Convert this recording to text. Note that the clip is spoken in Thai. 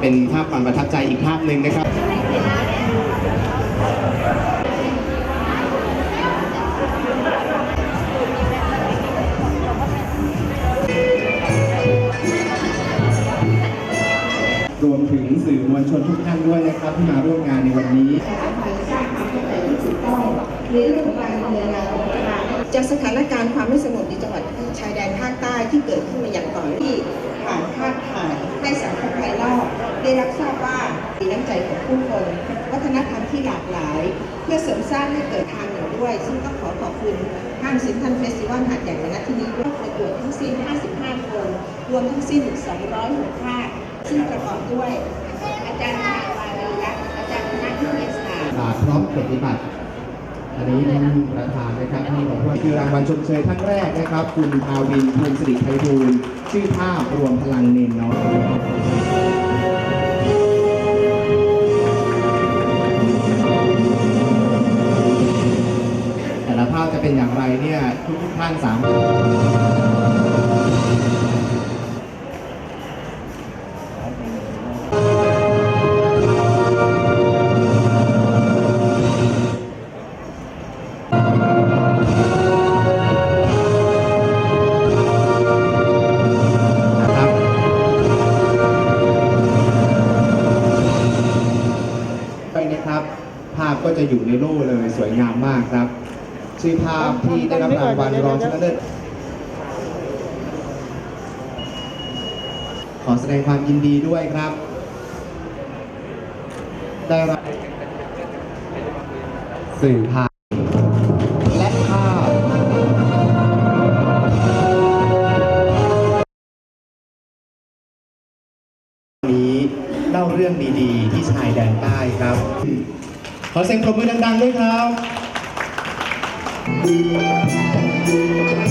เป็นภาพความประทับใจอีกภาพหนึ่งนะครับรวมถึงสื่อมวลชนทุกท่านด้วยนะครับ ที่มาร่วมงานในวันนี้ จากสถานการณ์ความไม่สงบในจังหวัดชายแดนภาคใต้ที่เกิดขึ้นมาอย่างต่อเนื่องผ่านภาพถ่ายให้สังคมภายนอก ได้รับทราบว่ามีน้ำใจของผู้คน วัฒนธรรมที่หลากหลาย เพื่อเสริมสร้างให้เกิดทางหนึ่งด้วย ซึ่งต้องขอขอบคุณห้างเซ็นทรัลเฟสติวัลหาดใหญ่ในนัดที่นี้ด้วยประกวดทั้งสิ้น 55 คน รวมทั้งสิ้น 206ภาคซึ่งประกอบด้วย อาจารย์ชาวารีรักอาจารย์คณะวิทยาศาสตร์อ่าพร้อมปฏิบัติอันนี้ท่านประธานนะครับที่บอกว่าคือรางวัลชมเชยท่านแรกนะครับ คุณอาวินภูมิสิริไพบูลชื่อภาพรวมพลังเนนน้อย เป็นอย่างไรเนี่ยทุกท่านสามารถนะครับไปนะครับภาพก็จะอยู่ในโล่เลยสวยงามมากครับ ชื่อภาพที่ได้รับรางวัลรองชนะเลิศขอแสดงความยินดีด้วยครับ ได้รับสื่อภาพและภาพนี้เล่าเรื่องดีๆ ที่ชายแดนใต้ครับ ขอเสียงปรบมือดังๆด้วยครับ Thank you.